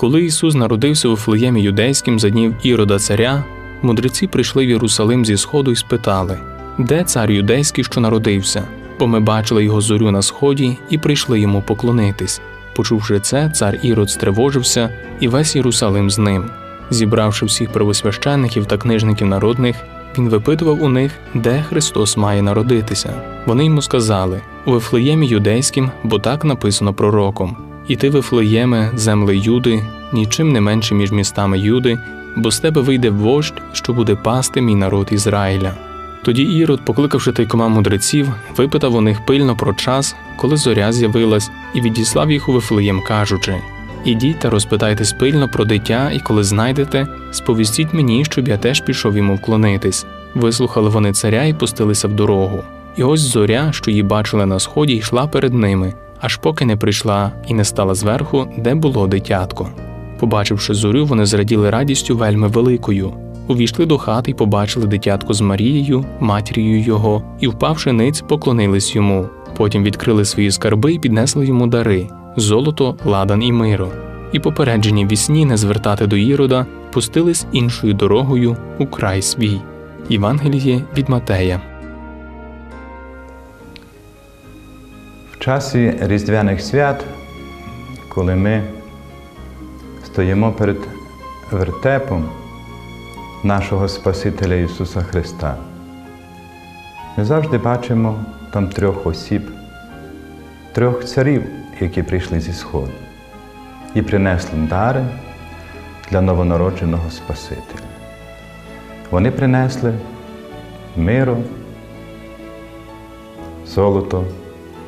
Коли Ісус народився у Флеємі юдейським за днів Ірода царя, мудреці прийшли в Єрусалим зі сходу і спитали, де цар юдейський, що народився? Бо ми бачили його зорю на сході і прийшли йому поклонитись. Почувши це, цар Ірод стривожився, і весь Єрусалим з ним. Зібравши всіх первосвященників та книжників народних, він випитував у них, де Христос має народитися. Вони йому сказали: у Вифлеємі юдейським, бо так написано пророком. І ти, Вифлеєме, земли Юди, нічим не менше між містами Юди, бо з тебе вийде вождь, що буде пасти мій народ Ізраїля. Тоді Ірод, покликавши тайкома мудреців, випитав у них пильно про час, коли зоря з'явилась, і відіслав їх у Вифлеєм, кажучи: Ідіть та розпитайтесь пильно про дитя, і коли знайдете, сповістіть мені, щоб я теж пішов йому вклонитись. Вислухали вони царя і пустилися в дорогу. І ось зоря, що її бачили на сході, йшла перед ними, аж поки не прийшла і не стала зверху, де було дитятко. Побачивши зорю, вони зраділи радістю вельми великою. Увійшли до хати й побачили дитятко з Марією, матір'ю його, і, впавши ниць, поклонились йому. Потім відкрили свої скарби і піднесли йому дари золото, ладан і миро. І попереджені в сні не звертати до Ірода, пустились іншою дорогою у край свій. Євангеліє від Матея. В часі Різдвяних свят, коли ми стоїмо перед вертепом нашого Спасителя Ісуса Христа, ми завжди бачимо там трьох осіб, трьох царів, які прийшли зі Сходу і принесли дари для новонародженого Спасителя. Вони принесли миро, золото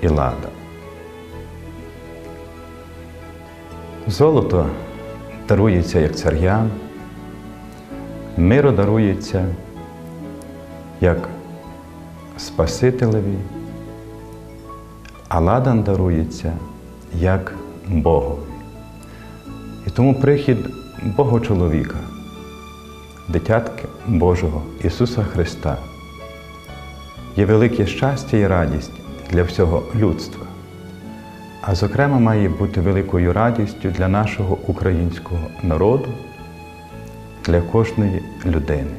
і лада. Золото дарується як царям, миро дарується як Спасителеві, а ладан дарується як Богові. І тому прихід Бога чоловіка, дитятки Божого Ісуса Христа є велике щастя і радість для всього людства, а зокрема має бути великою радістю для нашого українського народу, для кожної людини.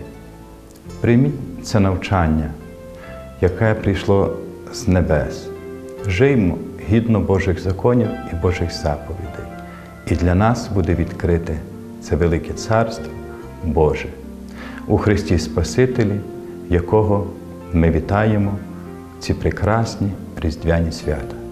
Прийміть це навчання, яке прийшло з небес. Жиймо гідно Божих законів і Божих заповідей. І для нас буде відкрите це велике Царство Боже у Христі Спасителі, якого ми вітаємо ці прекрасні різдвяні свята.